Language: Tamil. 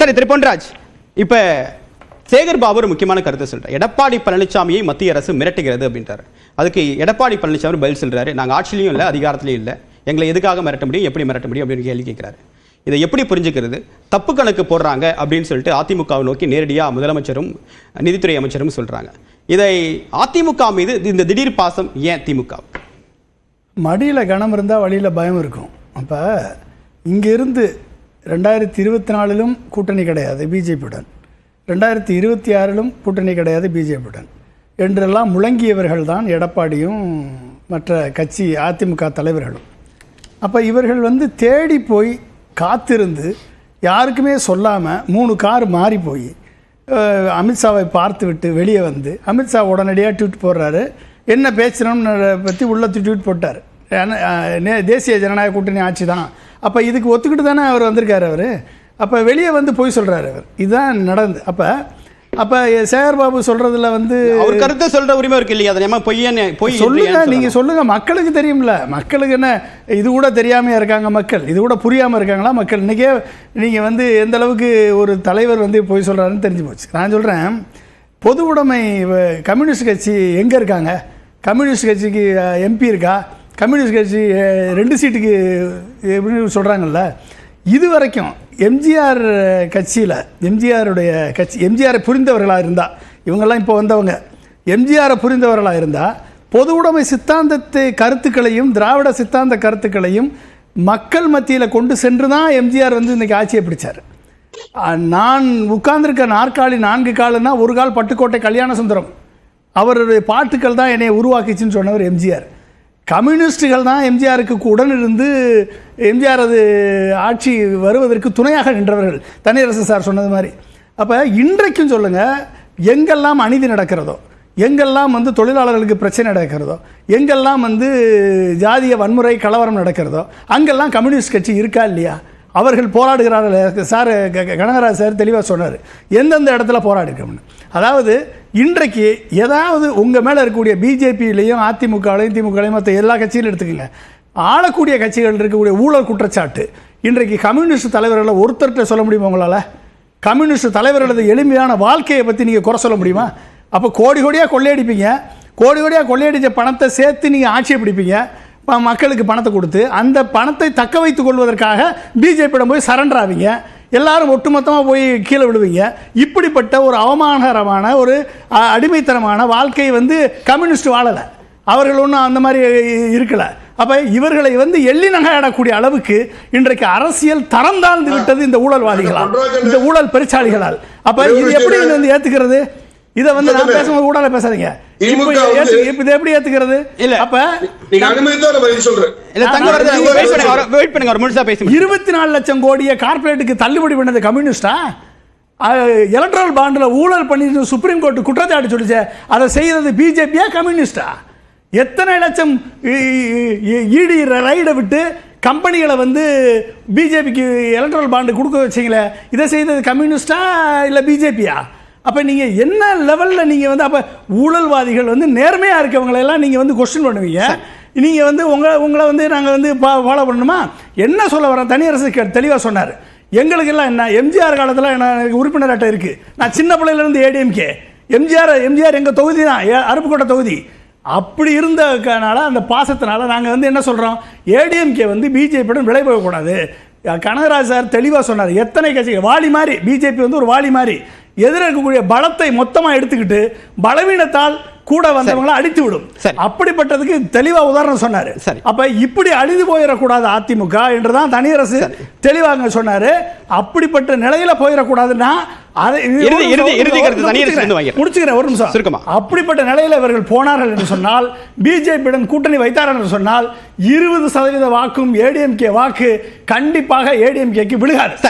சரி திரு பொன்ராஜ் இப்ப சேகர் பாபு ஒரு முக்கியமான கருத்தை சொல்றாரு. எடப்பாடி பழனிசாமியை மத்திய அரசு மிரட்டுகிறது அப்படின்றாரு. அதுக்கு எடப்பாடி பழனிசாமி பதில் சொல்றாரு. நாங்கள் ஆட்சியிலையும் இல்லை அதிகாரத்திலையும் இல்லை. எங்களை எதுக்காக மிரட்ட முடியும் எப்படி மிரட்ட முடியும் அப்படின்னு கேள்வி கேட்கிறாரு. இதை எப்படி புரிஞ்சுக்கிறது? தப்பு கணக்கு போடுறாங்க அப்படின்னு சொல்லிட்டு அதிமுகவை நோக்கி நேரடியாக முதலமைச்சரும் நிதித்துறை அமைச்சரும் சொல்றாங்க. இதை அதிமுக மீது இந்த திடீர் பாசம் ஏன் திமுக? மடியில் கனம் இருந்தால் வழியில் பயம் இருக்கும். அப்போ இங்கிருந்து ரெண்டாயிரத்தி இருபத்தி நாலிலும் கூட்டணி கிடையாது பிஜேபியுடன். ரெண்டாயிரத்தி இருபத்தி ஆறிலும் கூட்டணி கிடையாது பிஜேபியுடன். என்றெல்லாம் முழங்கியவர்கள் தான் எடப்பாடியும் மற்ற கட்சி அதிமுக தலைவர்களும். அப்போ இவர்கள் வந்து தேடி போய் காத்திருந்து யாருக்குமே சொல்லாமல் மூணு கார் மாறி போய் அமித்ஷாவை பார்த்து விட்டு வெளியே வந்து அமித்ஷா உடனடியாக ட்வீட் போடுறாரு. என்ன பேசணும்னு பற்றி உள்ளத்து ட்வீட் போட்டார். ஏன்னா, நே- தேசிய ஜனநாயக கூட்டணி ஆட்சி தான். அப்போ இதுக்கு ஒத்துக்கிட்டு தானே அவர் வந்திருக்காரு அவர்? அப்போ வெளியே வந்து போய் சொல்கிறாரு அவர். இதுதான் நடந்து. அப்போ அப்போ சேகர்பாபு சொல்கிறதுல வந்து அவர் கருத்தை சொல்ற உரிமை இருக்கு இல்லையா? அதை நம்ம பொய்யன்னு பொய் சொல்லுங்க ஏன் நீங்க சொல்லணும்? சொல்லுங்க. மக்களுக்கு தெரியும்ல. மக்களுக்கு என்ன இது கூட தெரியாம இருக்காங்க மக்கள். இது கூட புரியாம இருக்காங்களா மக்கள்? இன்னைக்கே நீங்க வந்து எந்த அளவுக்கு ஒரு தலைவர் வந்து போய் சொல்றாருன்னு தெரிஞ்சு போச்சு. நான் சொல்றேன் பொது உடைமை கம்யூனிஸ்ட் கட்சி எங்க இருக்காங்க? கம்யூனிஸ்ட் கட்சிக்கு எம்பி இருக்கா? கம்யூனிஸ்ட் கட்சி ரெண்டு சீட்டுக்கு எப்படின்னு சொல்கிறாங்கல்ல இது வரைக்கும் எம்ஜிஆர் கட்சியில் எம்ஜிஆருடைய கட்சி எம்ஜிஆரை புரிந்தவர்களாக இருந்தால் இவங்கெல்லாம் இப்போ வந்தவங்க எம்ஜிஆரை புரிந்தவர்களாக இருந்தால் பொது உடைமை சித்தாந்தத்தை கருத்துக்களையும் திராவிட சித்தாந்த கருத்துக்களையும் மக்கள் மத்தியில் கொண்டு சென்று தான் எம்ஜிஆர் வந்து இன்றைக்கி ஆட்சியை பிடிச்சார். நான் உட்கார்ந்துருக்க நாற்காலி நான்கு காலுன்னா ஒரு கால் பட்டுக்கோட்டை கல்யாண சுந்தரம். அவருடைய பாட்டுக்கள் தான் என்னை உருவாக்கிச்சுன்னு சொன்னவர் எம்ஜிஆர். கம்யூனிஸ்டுகள் தான் எம்ஜிஆருக்கு உடன் இருந்து எம்ஜிஆர் அது ஆட்சி வருவதற்கு துணையாக நின்றவர்கள். தனியரசு சார் சொன்னது மாதிரி. அப்போ இன்றைக்கும் சொல்லுங்கள் எங்கெல்லாம் அநீதி நடக்கிறதோ எங்கெல்லாம் வந்து தொழிலாளர்களுக்கு பிரச்சனை நடக்கிறதோ எங்கெல்லாம் வந்து ஜாதிய வன்முறை கலவரம் நடக்கிறதோ அங்கெல்லாம் கம்யூனிஸ்ட் கட்சி இருக்கா இல்லையா? அவர்கள் போராடுகிறார்கள். சார் க- கனகராஜ் சார் தெளிவாக சொன்னார். எந்தெந்த இடத்துல போராடிருக்கோம்னு. அதாவது இன்றைக்கு ஏதாவது உங்கள் மேலே இருக்கக்கூடிய பிஜேபியிலையும் அதிமுகலையும் திமுகலையும் மற்ற எல்லா கட்சியிலும் எடுத்துக்கோங்க. ஆளக்கூடிய கட்சிகள் இருக்கக்கூடிய ஊழல் குற்றச்சாட்டு. இன்றைக்கு கம்யூனிஸ்ட் தலைவர்களை ஒருத்தர்கிட்ட சொல்ல முடியுமா உங்களால்? கம்யூனிஸ்ட் தலைவர்களது எளிமையான வாழ்க்கையை பற்றி நீங்கள் குறை சொல்ல முடியுமா? அப்போ கோடி கோடியாக கொள்ளையடிப்பீங்க. கோடி கோடியாக கொள்ளையடித்த பணத்தை சேர்த்து நீங்கள் ஆட்சியை பிடிப்பீங்க. மக்களுக்கு பணத்தை கொடுத்து அந்த பணத்தை தக்க வைத்துக் கொள்வதற்காக பிஜேபியிடம் போய் சரண்டர் ஆவீங்க. எல்லாரும் ஒட்டுமொத்தமாக போய் கீழே விழுவீங்க. இப்படிப்பட்ட ஒரு அவமானகரமான ஒரு அடிமைத்தனமான வாழ்க்கையை வந்து கம்யூனிஸ்ட் வாழலை. அவர்கள் ஒன்றும் அந்த மாதிரி இருக்கல. அப்ப இவர்களை வந்து எள்ளி நகையாடக்கூடிய அளவுக்கு இன்றைக்கு அரசியல் தரம் தாழ்ந்து விட்டது இந்த ஊழல்வாதிகளால். இந்த ஊழல் பெருச்சாளிகளால் அப்ப இது எப்படி வந்து ஏத்துக்கிறது? இதை வந்து நான் பேசும்போது ஊழல பேசாதீங்க. இதை எப்படி ஏத்துக்கிறது? இல்ல. அப்ப நீங்க அனுமதித்தா நான் பதில் சொல்றேன். இல்ல தங்க நான் வருது நான் வெயிட் பண்ணுங்க அவர் வெயிட் பண்ணுங்க அவர் முழுசா பேசி. முடிச்சிட்டு. இருபத்தி நாலு லட்சம் கோடியை கார்ப்பரேட்டுக்கு தள்ளுபடி பண்ணது கம்யூனிஸ்டா? எலக்ட்ரல் பாண்டில் ஊழல் பண்ணிட்டு சுப்ரீம் கோர்ட் குற்றச்சாட்டு சொல்லிச்சு. அதை செய்தது பிஜேபியா கம்யூனிஸ்டா? எத்தனை லட்சம் இடி ரைடை விட்டு கம்பெனிகளை வந்து பிஜேபிக்கு எலக்ட்ரல் பாண்டு கொடுக்க வச்சீங்களே? இதை செய்தது கம்யூனிஸ்டா இல்லை பிஜேபியா? அப்போ நீங்கள் என்ன லெவலில் நீங்கள் வந்து அப்போ ஊழல்வாதிகள் வந்து நேர்மையாக இருக்கவங்களெல்லாம் நீங்கள் வந்து கொஸ்டின் பண்ணுவீங்க? நீங்கள் வந்து உங்களை உங்களை வந்து நாங்கள் வந்து ஃபாலோ பண்ணணுமா? என்ன சொல்ல வரேன் தனியரசு தெளிவாக சொன்னார். எங்களுக்கெல்லாம் என்ன எம்ஜிஆர் காலத்தில் எனக்கு உறுப்பினர் அட்டை இருக்குது நான் சின்ன பிள்ளையிலேருந்து ஏடிஎம்கே எம்ஜிஆர் எம்ஜிஆர் எங்கள் தொகுதி தான் அருப்புக்கோட்டை தொகுதி. அப்படி இருந்தனால அந்த பாசத்தினால நாங்கள் வந்து என்ன சொல்கிறோம் ஏடிஎம்கே வந்து பிஜேபியுடன் விலை போகக்கூடாது. கனகராஜ் சார் தெளிவாக சொன்னார். எத்தனை கட்சிகள்? வாலி மாதிரி பிஜேபி வந்து ஒரு வாலி மாதிரி எதிர இருக்கக்கூடிய பலத்தை மொத்தமாக எடுத்துக்கிட்டு பலவீனத்தால் கூட வந்தவங்களை அடித்து விடும். அப்படிப்பட்டதுக்கு தெளிவா உதாரணம் சொன்னாரு. அப்ப இப்படி அழிந்து போயிடக்கூடாது அதிமுக என்றுதான் தனியரசு தெளிவாக சொன்னாரு. அப்படிப்பட்ட நிலையில போயிடக்கூடாதுன்னா. அப்படிப்பட்ட நிலையில இவர்கள் போனார்கள் என்று சொன்னால் பிஜேபியுடன் கூட்டணி வைத்தார்கள் என்று சொன்னால் இருபது சதவீத வாக்கும் ஏடிஎம்கே வாக்கு கண்டிப்பாக ஏடிஎம்கேக்கு விழுகாது. சரி.